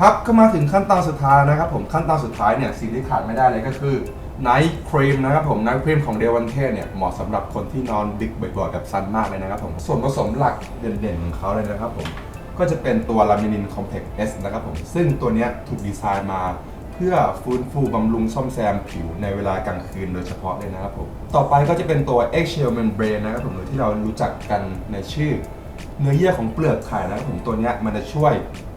ครับก็มาถึงขั้นตอนสุดท้ายนะครับผมขั้นตอนสุดท้ายเนี่ยสิ่งที่ขาดไม่ได้เลยก็คือไนท์ครีมนะครับผมไนท์ครีมของเดวันเทเนี่ยเหมาะสำหรับคนที่นอนดึกบ่อยๆแบบซันมากเลยนะครับผมส่วนผสมหลักเด่นๆของเขาเลยนะครับผมก็จะเป็นตัวลามินินคอมเพล็กซ์ S นะครับผมซึ่งตัวนี้ถูกดีไซน์มาเพื่อฟื้นฟูบำรุงซ่อมแซมผิวในเวลากลางคืนโดยเฉพาะเลยนะครับผมต่อไปก็จะเป็นตัว eggshell membrane นะครับผมหรือที่เรารู้จักกันในชื่อ เนื้อเยื่อของเปลือกไข่นะครับผมตัวนี้มันจะช่วย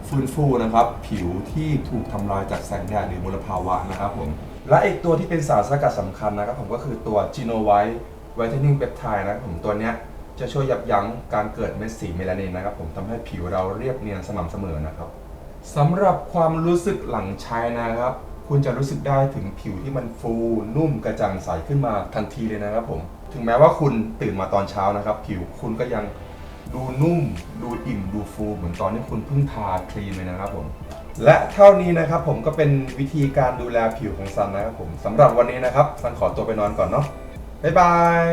ฟื้นฟูนะครับ ผิวที่ถูกทำลายจากแสงแดดหรือมลภาวะนะครับผม และอีกตัวที่เป็นสารสกัดสำคัญนะครับผมก็คือตัว g e n o w h i t e Whitening Peptide นะครับผมตัวเนี้ยจะช่วยยับยั้งการเกิดเม็ดสีเมลานินนะครับผมทำให้ผิวเราเรียบเนียนสม่ำเสมอนะครับสำหรับความรู้สึกหลังใช้นะครับ คุณจะรู้สึกได้ถึงผิวที่มันฟู นุ่มกระจ่างใสขึ้นมาทันทีเลยนะครับผม ถึงแม้ว่าคุณตื่นมาตอนเช้านะครับ ผิวคุณก็ยัง ดูนุ่ม ดูอิ่ม ดูฟูเหมือนตอนที่คุณเพิ่งทาครีมเลยนะครับผม และเท่านี้นะครับผมก็เป็นวิธีการดูแลผิวของซันนะครับผมสำหรับวันนี้นะครับซันขอตัวไปนอนก่อนเนาะบ๊ายบาย